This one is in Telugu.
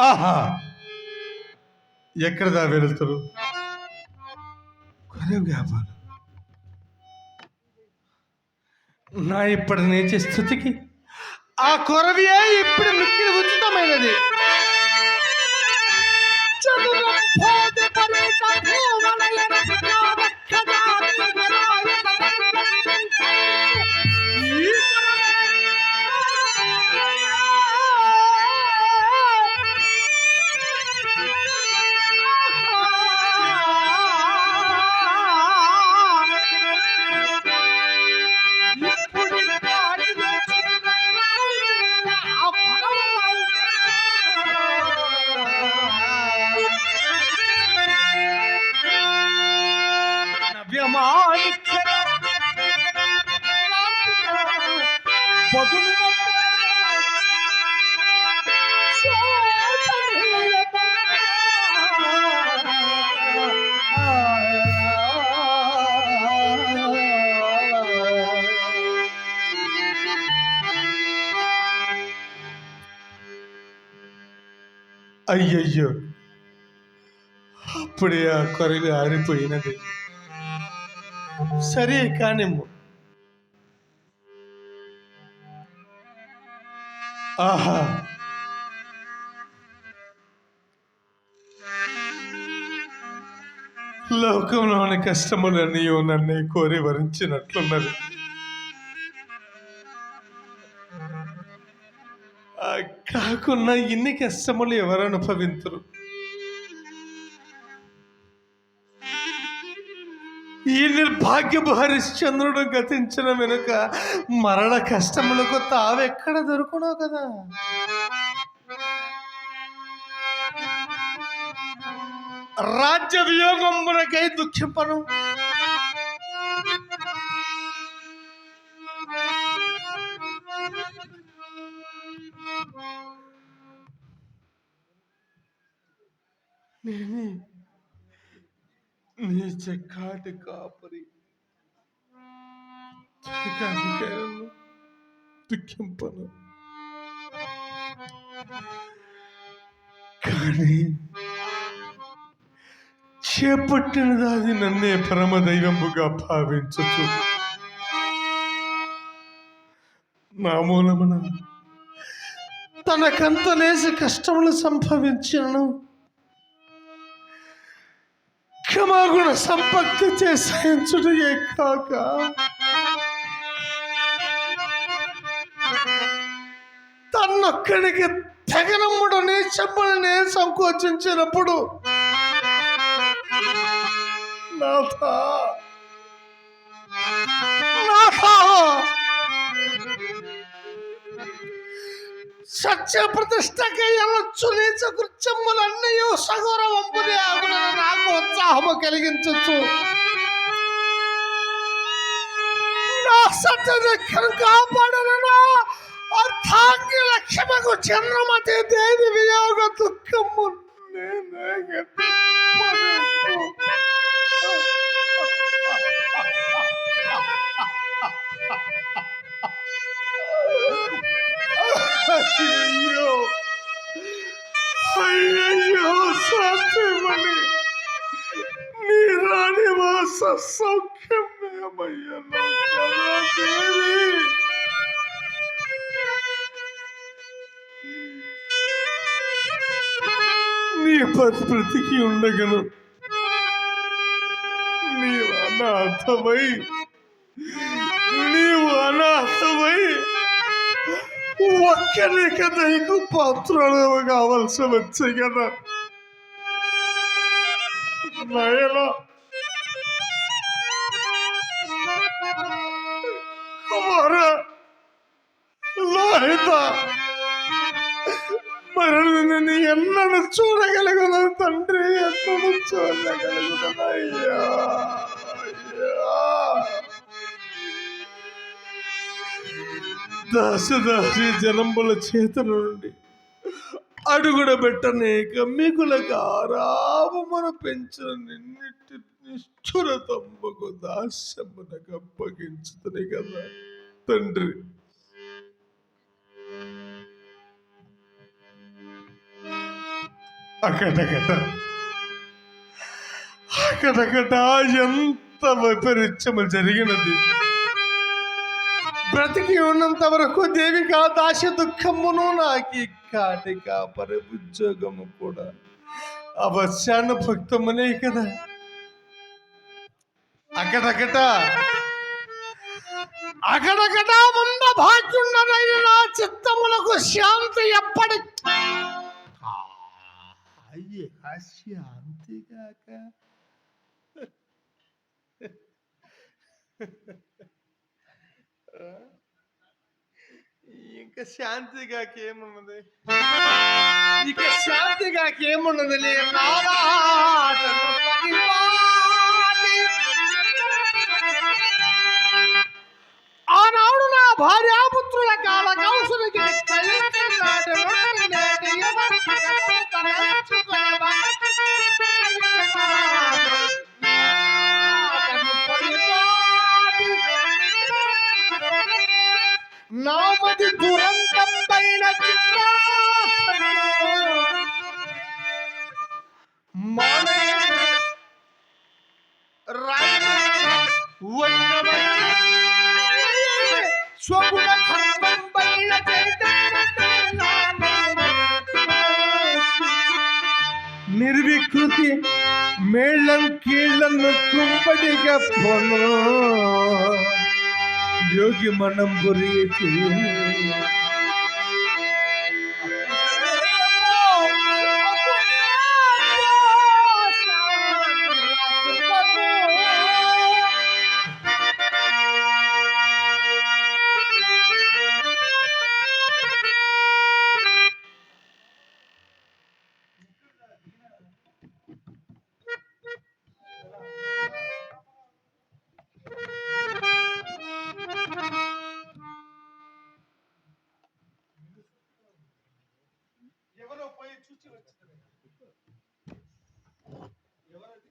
ఆహా! ఎక్కడ దా వెళ్తారు? వ్యాపారం. నా ఇప్పటి నుంచి స్థుతికి ఆ కొరవియే ఇప్పుడు మిక్కిలి ఉచితమైనది. అయ్యయ్యో అప్పుడే ఆ కొరవి ఆరిపోయినది సరే కానిమ్ము ఆహా. లోకంలోని కష్టములన్నీ నన్ను కోరి వరించినట్లున్నది. కాకున్నా ఇన్ని కష్టములు ఎవరు అనుభవించరు ఈ నిర్భాగ్యపు హరిశ్చంద్రుడు గతించిన వెనుక మరణ కష్టములకు తావెక్కడ దొరుకునో కదా. రాజ్య వియోగమునకై దుఃఖింపను. నేనే చెక్కాటి కాపరి దుఃఖింపను కానీ చేపట్టిన దాది నన్నే పరమ దైవముగా భావించచ్చు నా మూలమున తనకంత లేసి కష్టములు సంభవించను క్షమాగుణ సంపత్తి చేసాయించుటే కాక. తన్నొక్కడికి తెగనమ్ముడని చెప్పని సంకోచించినప్పుడు నాథ సత్య ప్రతిష్టకై అనొచ్చు నీచ కృత్యములన్నీ సగౌరవంపునే ఆగునని నాకు ఉత్సాహము కలిగించచ్చు నా సత్య దగ్గర కాపాడను అర్థాంగి లక్ష్యమకు చంద్రమతి దేవి వియోగ దుఃఖము నేనే అయ్యో అయ్యయ్యో సాధ్యమని నీ రాణి వాస సౌఖ్యమేమయ్యా దేవి నీ పరిస్థితికి ఉండగను నీవు అనాథమై ఒక్కరిక నీకు పాత్రలు కావలసి వచ్చే కదా నయన కుమార లోహిత మరి నేను ఎన్నను చూడగలుగును తండ్రి ఎన్నను చూడగలుగుతాను అయ్యా అయ్యా దాసదాసి జనంబుల చేతుల నుండి అడుగుడ పెట్టనేక మిగులకు ఆరామమున పెంచిన నిన్నిటి నిష్ఠురతంబకు దాస్యమునకు అప్పగించుతుంది కదా తండ్రి. అకటకట అకటకట ఎంత వైపరీత్యము జరిగినది? బ్రతికి ఉన్నంత వరకు దేవిక దాశ దుఃఖమును నాకు కాటిక పరి ఉద్యోగము కూడా అవశ్యాన్న భక్తమునే కదా అకటకట అకటకట ఉన్న భాగ్యుండనైన నా చిత్తములకు శాంతి ఎప్పటి అయ్యే శాంతిగాక ఇంకా శాంతిగా ఏమున్నది? ఇక శాంతిగా ఏమున్నది? లే ఆనాడు నా భార్యాపుత్రుల నామది దురంతం పైన మానయ స్వగుణ ధర్మం పైన నిర్వికృతి మేళం కీళ్ళను కుంపటిగా పొను. योग्य मनम गुरी చూచి వచ్చింది ఎవరైతే